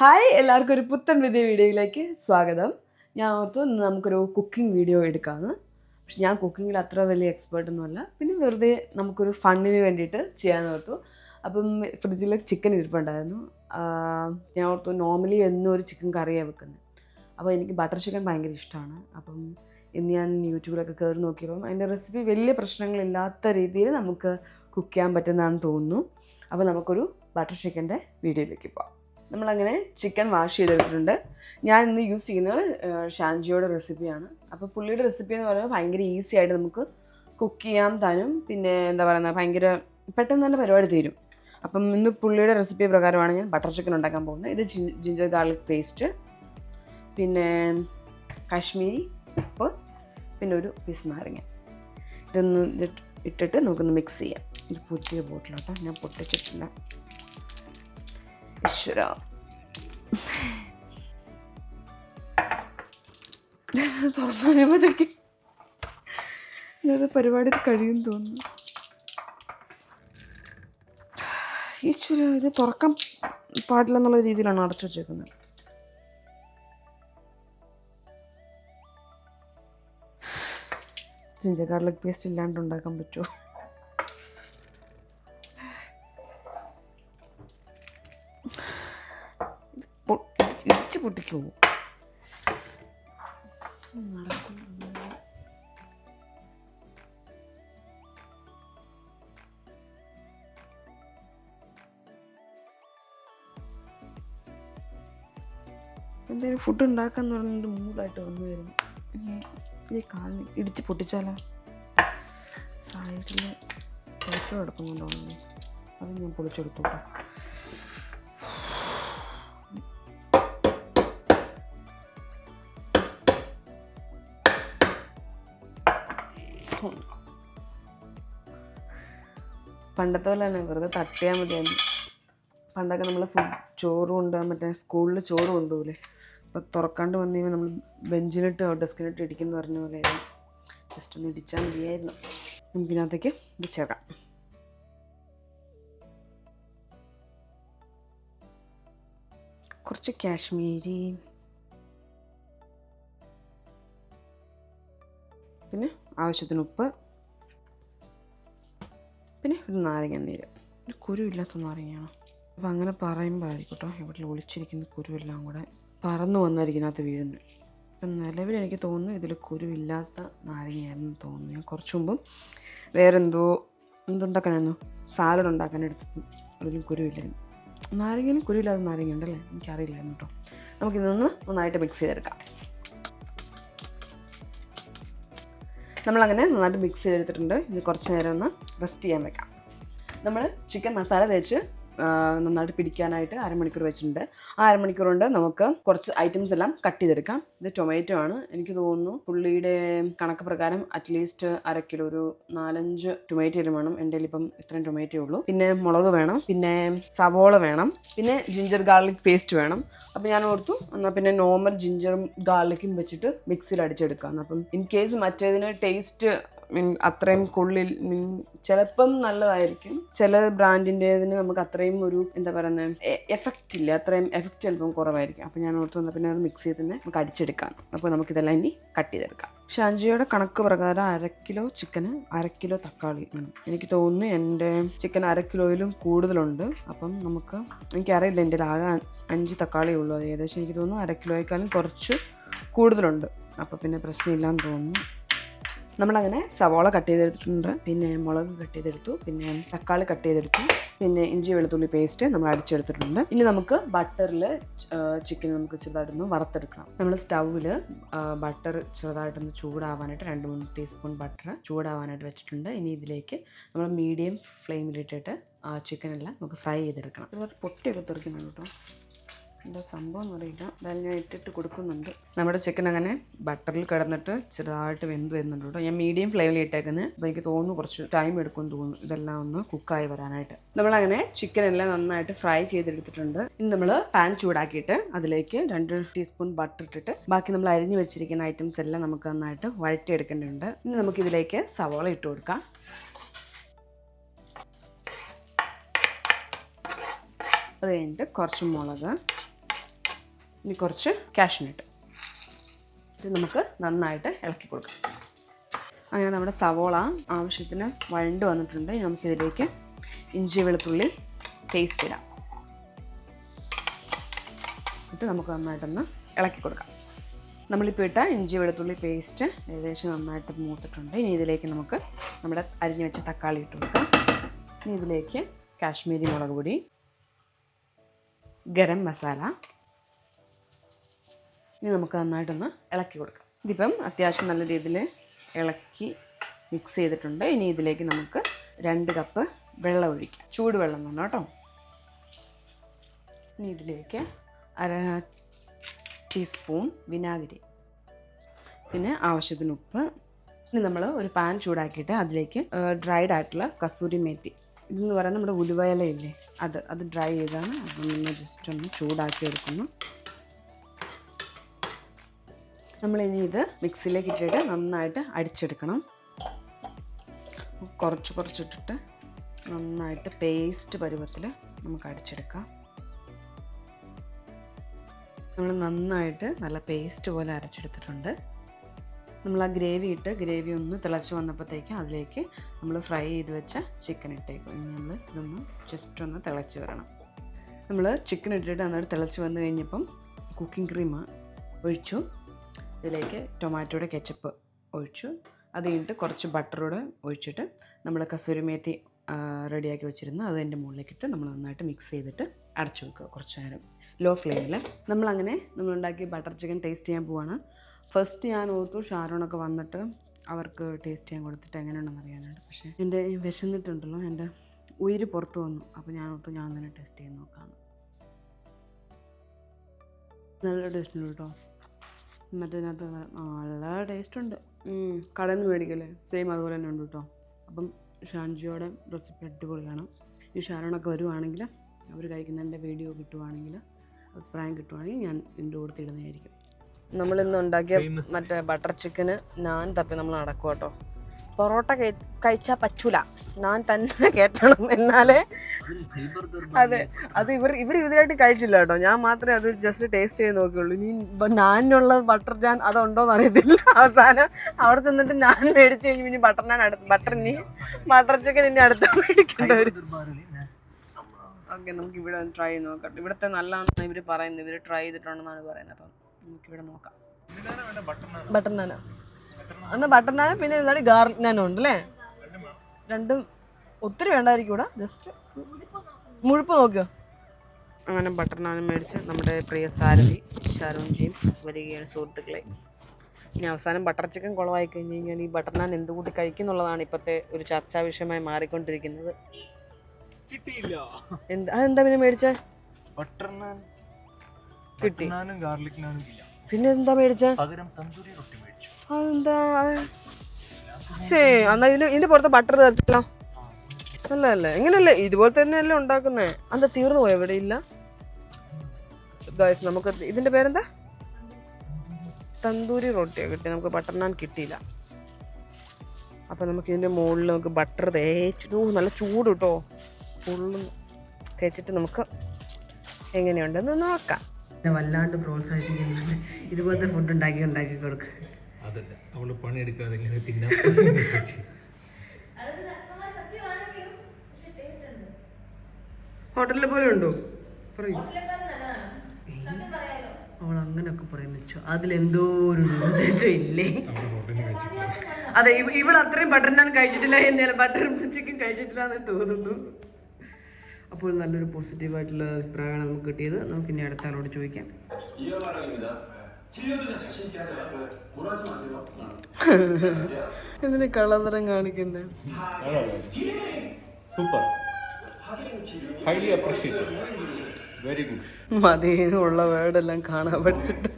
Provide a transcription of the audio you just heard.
Hi എല്ലാവർക്കും ഒരു പുത്തൻ പുതിയ വീഡിയോയിലേക്ക് സ്വാഗതം. ഞാൻ ഓർത്തു ഇന്ന് നമുക്കൊരു കുക്കിംഗ് വീഡിയോ എടുക്കാമെന്ന് പക്ഷെ ഞാൻ കുക്കിങ്ങിൽ അത്ര വലിയ എക്സ്പേർട്ട് ഒന്നുമല്ല പിന്നെ വെറുതെ നമുക്കൊരു ഫണ്ണിന് വേണ്ടിയിട്ട് ചെയ്യാൻ ഓർത്തു. അപ്പം ഫ്രിഡ്ജിൽ ചിക്കൻ ഇരിപ്പുണ്ടായിരുന്നു. ഞാൻ ഓർത്തു നോർമലി എന്നും ഒരു ചിക്കൻ കറിയാണ് വെക്കുന്നത് അപ്പോൾ എനിക്ക് ബട്ടർ ചിക്കൻ ഭയങ്കര ഇഷ്ടമാണ് അപ്പം ഇന്ന് ഞാൻ യൂട്യൂബിലൊക്കെ കയറി നോക്കിയപ്പം അതിന്റെ റെസിപ്പി വലിയ പ്രശ്നങ്ങളില്ലാത്ത രീതിയിൽ നമുക്ക് കുക്ക് ചെയ്യാൻ പറ്റുന്നതാണെന്ന് തോന്നുന്നു. അപ്പോൾ നമുക്കൊരു ബട്ടർ ചിക്കന്റെ വീഡിയോയിലേക്ക് പോകാം നമ്മളങ്ങനെ ചിക്കൻ വാഷ് ചെയ്തെടുത്തിട്ടുണ്ട്. ഞാൻ ഇന്ന് യൂസ് ചെയ്യുന്നത് ഷാൻജിയുടെ റെസിപ്പിയാണ് അപ്പോൾ പുള്ളിയുടെ റെസിപ്പി എന്ന് പറയുന്നത് ഭയങ്കര ഈസി ആയിട്ട് നമുക്ക് കുക്ക് ചെയ്യാൻ താനും പിന്നെ എന്താ പറയുന്നത് ഭയങ്കര പെട്ടെന്ന് തന്നെ പരിപാടി തീരും. അപ്പം ഇന്ന് പുള്ളിയുടെ റെസിപ്പി പ്രകാരമാണ് ഞാൻ ബട്ടർ ചിക്കൻ ഉണ്ടാക്കാൻ പോകുന്നത്. ഇത് ജിഞ്ചർ ഗാർലിക് പേസ്റ്റ് പിന്നെ കാശ്മീരി ഉപ്പ് പിന്നെ ഒരു പീസ് നാരങ്ങ. ഇതൊന്ന് ഇട്ടിട്ട് നമുക്കൊന്ന് മിക്സ് ചെയ്യാം. ഇത് പുതിയ ബോട്ടിലോട്ടോ ഞാൻ പൊട്ടിച്ചിട്ടില്ല. ഈശ്വര തുറന്നു പരിപാടി കഴിയും തോന്നുന്നു ഇത് തുറക്കാൻ പാടില്ല എന്നുള്ള രീതിയിലാണ് അടച്ചു വച്ചേക്കുന്നത്. ജിഞ്ചർ ഗാർലിക് പേസ്റ്റ് ഇല്ലാണ്ട് ഉണ്ടാക്കാൻ പറ്റുമോ? പൊട്ടിക്കൂ? എന്തായാലും ഫുഡ് ഉണ്ടാക്കാന്ന് പറഞ്ഞിട്ട് മൂടായിട്ട് വന്നു വരുന്നു. ഈ കാലിന് ഇടിച്ച് പൊട്ടിച്ചാലോ? സൈഡിൽ പൊളിച്ചു കിടക്കുന്നുണ്ടോ അത് ഞാൻ പൊളിച്ചെടുത്തോട്ടെ. പണ്ടത്തെ പോലെ തന്നെ വെറുതെ തട്ടിയാൽ മതിയായിരുന്നു പണ്ടൊക്കെ നമ്മൾ ഫുഡ് ചോറ് കൊണ്ടുപോകാൻ മറ്റേ സ്കൂളിൽ ചോറ് കൊണ്ടുപോകില്ലേ അപ്പോൾ തുറക്കാണ്ട് വന്നു കഴിയുമ്പോൾ നമ്മൾ ബെഞ്ചിലിട്ട് ഡെസ്കിലിട്ട് ഇടിക്കുന്ന പറഞ്ഞ പോലെ ജസ്റ്റ് ഒന്ന് ഇടിച്ചാൽ മതിയായിരുന്നു. നമുക്കിതിനകത്തേക്ക് ഇത് ചേർക്കാം കുറച്ച് കാശ്മീരി പിന്നെ ആവശ്യത്തിന് ഉപ്പ്. പിന്നെ ഒരു നാരങ്ങ നീര്. ഒരു കുരുവില്ലാത്ത നാരങ്ങയാണ്. അപ്പം അങ്ങനെ പറയുമ്പോൾ കേട്ടോ ഇവിടെ ഒളിച്ചിരിക്കുന്ന കുരുവെല്ലാം കൂടെ പറന്നു വന്നായിരിക്കും അതിനകത്ത് വീഴുന്നത് അപ്പം നിലവിൽ എനിക്ക് തോന്നുന്നു ഇതിൽ കുരുവില്ലാത്ത നാരങ്ങയായിരുന്നു തോന്നുന്നു. ഞാൻ കുറച്ച് മുമ്പും വേറെന്തോ എന്തുണ്ടാക്കാനായിരുന്നു? സാലഡ് ഉണ്ടാക്കാൻ അതിലും കുരുവില്ലായിരുന്നു. നാരങ്ങയിലും കുരുവില്ലാത്ത നാരങ്ങ ഉണ്ടല്ലേ എനിക്കറിയില്ലായിരുന്നു കേട്ടോ. നമുക്കിതൊന്ന് നന്നായിട്ട് മിക്സ് ചെയ്തെടുക്കാം. നമ്മളങ്ങനെ നന്നായിട്ട് മിക്സ് ചെയ്തെടുത്തിട്ടുണ്ട്. ഇത് കുറച്ച് നേരം ഒന്ന് റെസ്റ്റ് ചെയ്യാൻ വെക്കാം. നമ്മൾ ചിക്കൻ മസാല തേച്ച് നന്നായിട്ട് പിടിക്കാനായിട്ട് അരമണിക്കൂർ വെച്ചിട്ടുണ്ട്. ആ അരമണിക്കൂർ കൊണ്ട് നമുക്ക് കുറച്ച് ഐറ്റംസ് എല്ലാം കട്ട് ചെയ്തെടുക്കാം. ഇത് ടൊമാറ്റോ ആണ്. എനിക്ക് തോന്നുന്നു പുള്ളിയുടെ കണക്ക് പ്രകാരം അറ്റ്ലീസ്റ്റ് അര കിലോ ഒരു നാലഞ്ച് ടൊമാറ്റോ വേണം. എന്റെ ഇപ്പം ഇത്രയും ടൊമാറ്റോ ഉള്ളൂ. പിന്നെ മുളക് വേണം. പിന്നെ സവോള വേണം. പിന്നെ ജിഞ്ചർ ഗാർലിക് പേസ്റ്റ് വേണം. അപ്പം ഞാൻ ഓർത്തു എന്നാൽ പിന്നെ നോർമൽ ജിഞ്ചറും ഗാർലിക്കും വെച്ചിട്ട് മിക്സിയിൽ അടിച്ചെടുക്കാം. അപ്പം ഇൻ കേസ് മറ്റേതിന് ടേസ്റ്റ് മീൻ അത്രയും കൊള്ളിൽ മീൻ ചിലപ്പം നല്ലതായിരിക്കും. ചില ബ്രാൻഡിന്റെതിന് നമുക്ക് അത്രയും ഒരു എന്താ പറയുന്നത് എഫക്റ്റ് ഇല്ല. അത്രയും എഫക്റ്റ് ചിലപ്പം കുറവായിരിക്കും. അപ്പോൾ ഞാൻ ഓർത്ത് വന്നാൽ പിന്നെ അത് മിക്സ് ചെയ്ത് തന്നെ നമുക്ക് അടിച്ചെടുക്കാം. അപ്പോൾ നമുക്കിതെല്ലാം ഇനി കട്ട് ചെയ്തെടുക്കാം. ഷാൻജിയുടെ കണക്ക് പ്രകാരം അര കിലോ ചിക്കന് അര കിലോ തക്കാളി വേണം എനിക്ക് തോന്നുന്നു എന്റെ ചിക്കൻ അര കിലോയിലും കൂടുതലുണ്ട്. അപ്പം നമുക്ക് എനിക്കറിയില്ല എന്റെ ആകെ അഞ്ച് തക്കാളി ഉള്ളൂ. അത് ഏകദേശം എനിക്ക് തോന്നുന്നു അര കിലോയേക്കാളും കുറച്ച് കൂടുതലുണ്ട്. അപ്പോൾ പിന്നെ പ്രശ്നമില്ലാന്ന് തോന്നുന്നു. നമ്മളങ്ങനെ സവോള കട്ട് ചെയ്തെടുത്തിട്ടുണ്ട്. പിന്നെ മുളക് കട്ട് ചെയ്തെടുത്തു. പിന്നെ തക്കാളി കട്ട് ചെയ്തെടുത്തു. പിന്നെ ഇഞ്ചി വെളുത്തുള്ളി പേസ്റ്റ് നമ്മൾ അടിച്ചെടുത്തിട്ടുണ്ട്. ഇനി നമുക്ക് ബട്ടറിൽ ചിക്കൻ നമുക്ക് ചെറുതായിട്ടൊന്ന് വറുത്തെടുക്കണം. നമ്മൾ സ്റ്റൗവിൽ ബട്ടർ ചെറുതായിട്ടൊന്ന് ചൂടാവാനായിട്ട് രണ്ട് മൂന്ന് ടീസ്പൂൺ ബട്ടർ ചൂടാവാനായിട്ട് വെച്ചിട്ടുണ്ട്. ഇനി ഇതിലേക്ക് നമ്മൾ മീഡിയം ഫ്ലെയിമിലിട്ടിട്ട് ചിക്കനെല്ലാം നമുക്ക് ഫ്രൈ ചെയ്തെടുക്കണം. ഇതുപോലെ പൊട്ടിയൊക്കെ തെറിക്കുന്നുണ്ട് കേട്ടോ. എന്താ സംഭവം എന്നറിയില്ല. എന്തായാലും ഞാൻ ഇട്ടിട്ട് കൊടുക്കുന്നുണ്ട്. നമ്മുടെ ചിക്കൻ അങ്ങനെ ബട്ടറിൽ കിടന്നിട്ട് ചെറുതായിട്ട് വെന്ത് വരുന്നുണ്ട് കേട്ടോ. ഞാൻ മീഡിയം ഫ്ലെയിമിൽ ഇട്ടേക്കുന്നത് അപ്പോൾ എനിക്ക് തോന്നുന്നു കുറച്ച് ടൈം എടുക്കും തോന്നുന്നു. ഇതെല്ലാം ഒന്ന് കുക്കായി വരാനായിട്ട്. നമ്മളങ്ങനെ ചിക്കൻ എല്ലാം നന്നായിട്ട് ഫ്രൈ ചെയ്തെടുത്തിട്ടുണ്ട്. ഇനി നമ്മൾ പാൻ ചൂടാക്കിയിട്ട് അതിലേക്ക് രണ്ട് ടീസ്പൂൺ ബട്ടർ ഇട്ടിട്ട് ബാക്കി നമ്മൾ അരിഞ്ഞു വെച്ചിരിക്കുന്ന ഐറ്റംസ് എല്ലാം നമുക്ക് നന്നായിട്ട് വഴറ്റിയെടുക്കേണ്ടതുണ്ട്. ഇനി നമുക്കിതിലേക്ക് സവോള ഇട്ട് കൊടുക്കാം. അത് കഴിഞ്ഞിട്ട് കുറച്ച് മുളക് ഇനി കുറച്ച് കാഷ്നട്ട് ഇത് നമുക്ക് നന്നായിട്ട് ഇളക്കി കൊടുക്കാം. അങ്ങനെ നമ്മുടെ സവോള ആവശ്യത്തിന് വഴണ്ട് വന്നിട്ടുണ്ട്. ഇനി നമുക്കിതിലേക്ക് ഇഞ്ചി വെളുത്തുള്ളി പേസ്റ്റ് ഇടാം. എന്നിട്ട് നമുക്ക് നന്നായിട്ടൊന്ന് ഇളക്കി കൊടുക്കാം. നമ്മളിപ്പോൾ ഇട്ട ഇഞ്ചി വെളുത്തുള്ളി പേസ്റ്റ് ഏകദേശം നന്നായിട്ട് മൂത്തിട്ടുണ്ട് ഇനി ഇതിലേക്ക് നമുക്ക് നമ്മുടെ അരിഞ്ഞു വെച്ച തക്കാളി ഇട്ട് കൊടുക്കാം. ഇനി ഇതിലേക്ക് കാശ്മീരി മുളക് പൊടി ഗരം മസാല ഇനി നമുക്ക് നന്നായിട്ടൊന്ന് ഇളക്കി കൊടുക്കാം. ഇതിപ്പം അത്യാവശ്യം നല്ല രീതിയിൽ ഇളക്കി മിക്സ് ചെയ്തിട്ടുണ്ട്. ഇനി ഇതിലേക്ക് നമുക്ക് രണ്ട് കപ്പ് വെള്ളം ഒഴിക്കാം. ചൂടുവെള്ളം തന്നെ കേട്ടോ. ഇനി ഇതിലേക്ക് അര ടീസ്പൂൺ വിനാഗിരി. പിന്നെ ആവശ്യത്തിന് ഉപ്പ്. ഇനി നമ്മൾ ഒരു പാൻ ചൂടാക്കിയിട്ട് അതിലേക്ക് ഡ്രൈഡ് ആയിട്ടുള്ള കസൂരി മേത്തി. ഇതെന്ന് പറയുന്നത് നമ്മുടെ ഉലുവയിലയില്ലേ അത് അത് ഡ്രൈ ചെയ്താണ്. അപ്പം നമ്മൾ ജസ്റ്റ് ഒന്ന് ചൂടാക്കി എടുക്കുന്നു. നമ്മളിനി ഇത് മിക്സിയിലേക്ക് ഇട്ടിട്ട് നന്നായിട്ട് അടിച്ചെടുക്കണം. കുറച്ച് കുറച്ചിട്ടിട്ട് നന്നായിട്ട് പേസ്റ്റ് പരുവത്തിൽ നമുക്ക് അടിച്ചെടുക്കാം. നമ്മൾ നന്നായിട്ട് നല്ല പേസ്റ്റ് പോലെ അരച്ചെടുത്തിട്ടുണ്ട്. നമ്മൾ ആ ഗ്രേവി ഇട്ട് ഗ്രേവി ഒന്ന് തിളച്ച് വന്നപ്പോഴത്തേക്കും അതിലേക്ക് നമ്മൾ ഫ്രൈ ചെയ്ത് വെച്ച ചിക്കൻ ഇട്ടേക്കും. ഇനി നമ്മൾ ഇതൊന്ന് ജസ്റ്റ് ഒന്ന് തിളച്ച് വരണം. നമ്മൾ ചിക്കൻ ഇട്ടിട്ട് നന്നായിട്ട് തിളച്ച് വന്നു കഴിഞ്ഞപ്പം കുക്കിംഗ് ക്രീം ഒഴിച്ചു. ഇതിലേക്ക് ടൊമാറ്റോയുടെ കെച്ചപ്പ് ഒഴിച്ചു. അത് കഴിഞ്ഞിട്ട് കുറച്ച് ബട്ടറൂടെ ഒഴിച്ചിട്ട് നമ്മൾ കസൂരി മേത്തി റെഡിയാക്കി വെച്ചിരുന്നു അത് അതിന്റെ മുകളിലേക്കിട്ട് നമ്മൾ നന്നായിട്ട് മിക്സ് ചെയ്തിട്ട് അടച്ചു വെക്കുക കുറച്ച് നേരം. ലോ. ഫ്ലെയിമിൽ നമ്മളങ്ങനെ നമ്മളുണ്ടാക്കി ബട്ടർ ചിക്കൻ ടേസ്റ്റ് ചെയ്യാൻ പോവാണ്. ഫസ്റ്റ് ഞാൻ ഓർത്തു ഷാരോണൊക്കെ വന്നിട്ട് അവർക്ക് ടേസ്റ്റ് ചെയ്യാൻ കൊടുത്തിട്ട് എങ്ങനെയുണ്ടെന്ന് അറിയാനായിട്ട്. പക്ഷേ എന്റെ വിശന്നിട്ടുണ്ടല്ലോ എന്റെ ഉയിര് പുറത്ത് വന്നു. അപ്പോൾ ഞാൻ ഓർത്തു ഞാൻ തന്നെ ടേസ്റ്റ് ചെയ്ത് നോക്കാം നല്ല ടേസ്റ്റ് ഉണ്ട് കേട്ടോ എന്നിട്ട് ഇതിനകത്ത് നല്ല ടേസ്റ്റ് ഉണ്ട്. കടയിൽ നിന്ന് മേടിക്കല്ലേ സെയിം അതുപോലെ തന്നെ ഉണ്ട് കേട്ടോ അപ്പം ഷാൻജിയോടെ റെസിപ്പി അടിപൊളിയാണ്. ഈ ഷാരോണൊക്കെ വരുവാണെങ്കിൽ അവർ കഴിക്കുന്നതിന്റെ വീഡിയോ കിട്ടുവാണെങ്കിൽ അഭിപ്രായം കിട്ടുവാണെങ്കിൽ ഞാൻ ഇതിന്റെ കൂടെ ഇടുന്നതായിരിക്കും. നമ്മളിന്ന് ഉണ്ടാക്കിയ മറ്റേ ബട്ടർ ചിക്കന് നാൻ തപ്പി നമ്മൾ നടക്കും കേട്ടോ പൊറോട്ട കഴിച്ചാൽ പറ്റൂല. ഞാൻ തന്നെ കേട്ടണം എന്നാലേ അതെ അത് ഇവർ ഇവർ ഇതിനായിട്ട് കഴിച്ചില്ല കേട്ടോ. ഞാൻ മാത്രമേ അത് ജസ്റ്റ് ടേസ്റ്റ് ചെയ്ത് നോക്കിയുള്ളൂ. ഇനി നാനിനുള്ള ബട്ടർ ജാൻ അതുണ്ടോന്ന് അറിയത്തില്ല. അവസാനം അവിടെ ചെന്നിട്ട് ഞാൻ മേടിച്ചു കഴിഞ്ഞു ഇനി ബട്ടർ ഞാൻ അടുത്ത് ബട്ടർ ഇനി ബട്ടർ ചിക്കൻ ഇനി അടുത്ത മേടിക്കേണ്ടി വരും. ഓക്കെ നമുക്ക് ഇവിടെ ഒന്ന് ട്രൈ ചെയ്ത് നോക്കാം. ഇവിടുത്തെ നല്ലതാണെന്ന് ഇവർ പറയുന്നത്. ഇവർ ട്രൈ ചെയ്തിട്ടുണ്ടെന്നാണ് പറയുന്നത്. അപ്പം നമുക്കിവിടെ നോക്കാം. ബട്ടർ നാന എന്നാൽ ബട്ടർ നാനും പിന്നെ എന്താണ് ഗാർലിക് നാനും ഉണ്ട് അല്ലേ? രണ്ടും ഒത്തിരി വേണ്ടായിരിക്കും ഇവിടെ ജസ്റ്റ് മുഴുപ്പ് നോക്കിയോ അങ്ങനെ ബട്ടർ നാനും മേടിച്ച് നമ്മുടെ പ്രിയ സാരഥി ഷാരോൺ ജെയിംസ് വരികയാണ് സുഹൃത്തുക്കളെ. ഇനി അവസാനം ബട്ടർ ചിക്കൻ കുളമായി കഴിഞ്ഞ് കഴിഞ്ഞാൽ ഈ ബട്ടർ നാൻ എന്തുകൂട്ടി കഴിക്കുന്നുള്ളതാണ് ഇപ്പോഴത്തെ ഒരു ചർച്ചാ വിഷയമായി മാറിക്കൊണ്ടിരിക്കുന്നത്. കിട്ടിയില്ല. എന്താ അതെന്താ പിന്നെ മേടിച്ചേ? ബട്ടർ നാൻ കിട്ടി. നാനും ഗാർലിക് നാനും ഇല്ല. പിന്നെ എന്താ മേടിച്ചേ? പകരം തന്തൂരി റൊട്ടി അതെന്താ? ശേ എന്നാ ഇതിന് ഇതിന്റെ പുറത്ത് ബട്ടർ തരച്ചല്ലോ അല്ല അല്ല എങ്ങനെയല്ലേ ഇതുപോലെ തന്നെയല്ലേ ഉണ്ടാക്കുന്നേ. എന്താ തീർന്നു പോയോ? ഇവിടെ ഇല്ല. നമുക്ക് ഇതിന്റെ പേരെന്താ? തന്തൂരി റൊട്ടിയോ കിട്ടി നമുക്ക് ബട്ടർ നാൻ കിട്ടിയില്ല. അപ്പം നമുക്ക് ഇതിന്റെ മുകളിൽ നമുക്ക് ബട്ടർ തേച്ചിട്ട് നല്ല ചൂട് കേട്ടോ ഫുള്ളും തേച്ചിട്ട് നമുക്ക് എങ്ങനെയുണ്ടെന്ന് നോക്കാം. വല്ലാണ്ട് പ്രോത്സാഹിപ്പിക്കുന്നുണ്ട്. ഇതുപോലത്തെ ഫുഡ് ഉണ്ടാക്കി ഉണ്ടാക്കി കൊടുക്കുക അതല്ല. അവൾ പണിയെടുക്കാതെ എങ്ങനെ തിന്നാൻ ഹോട്ടലിലെ പോലെ ഉണ്ടോ? പറയൂ. അവൾ അങ്ങനെയൊക്കെ പറയുന്ന അതിലെന്തോ ഒരു ഇല്ലേ? അതെ ഇവ- ഇവൾ അത്രയും ബട്ടർ നാൻ കഴിച്ചിട്ടില്ല എന്നല്ല ബട്ടർ ചിക്കൻ കഴിച്ചിട്ടില്ല എന്ന് തോന്നുന്നു. അപ്പോൾ നല്ലൊരു പോസിറ്റീവ് ആയിട്ടുള്ള അഭിപ്രായമാണ് നമുക്ക് കിട്ടിയത്. നമുക്ക് ഇനി അടുത്ത ആളോട് ചോദിക്കാം. എന്തിനാ കള്ളത്തരം കാണിക്കുന്നത് super. Highly appreciated very good മതി ഉള്ള വേർഡെല്ലാം കാണാൻ പഠിച്ചിട്ട്.